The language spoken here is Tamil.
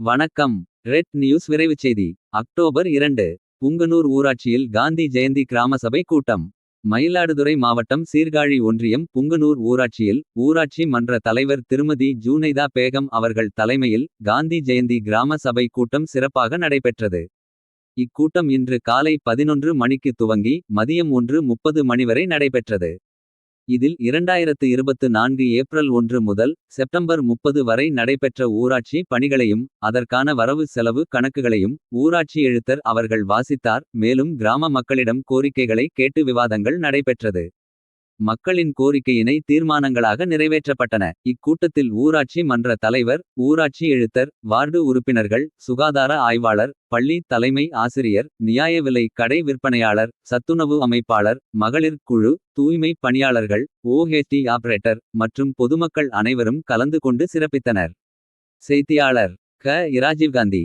வணக்கம். ரெட் நியூஸ் விரைவுச் செய்தி. அக்டோபர் இரண்டு புங்கனூர் ஊராட்சியில் காந்தி ஜெயந்தி கிராம சபை கூட்டம். மயிலாடுதுறை மாவட்டம் சீர்காழி ஒன்றியம் புங்கனூர் ஊராட்சியில் ஊராட்சி மன்ற தலைவர் திருமதி ஜூனைதா பேகம் அவர்கள் தலைமையில் காந்தி ஜெயந்தி கிராம சபை கூட்டம் சிறப்பாக நடைபெற்றது. இக்கூட்டம் இன்று காலை பதினொன்று மணிக்கு துவங்கி மதியம் ஒன்று முப்பது மணி வரை நடைபெற்றது. இதில் இரண்டாயிரத்து இருபத்து நான்கு ஏப்ரல் ஒன்று முதல் செப்டம்பர் முப்பது வரை நடைபெற்ற ஊராட்சி பணிகளையும் அதற்கான வரவு செலவு கணக்குகளையும் ஊராட்சி எழுத்தர் அவர்கள் வாசித்தார். மேலும் கிராம மக்களிடம் கோரிக்கைகளை கேட்டு விவாதங்கள் நடைபெற்றது. மக்களின் கோரிக்கையினை தீர்மானங்களாக நிறைவேற்றப்பட்டன. இக்கூட்டத்தில் ஊராட்சி மன்ற தலைவர் ஊராட்சி எழுத்தர் வார்டு உறுப்பினர்கள் சுகாதார ஆய்வாளர் பள்ளி தலைமை ஆசிரியர் நியாய விலை கடை விற்பனையாளர் சத்துணவு அமைப்பாளர் மகளிர் குழு தூய்மை பணியாளர்கள் ஓஹெச்டி ஆபரேட்டர் மற்றும் பொதுமக்கள் அனைவரும் கலந்து கொண்டு சிறப்பித்தனர். செய்தியாளர் க. இராஜீவ்காந்தி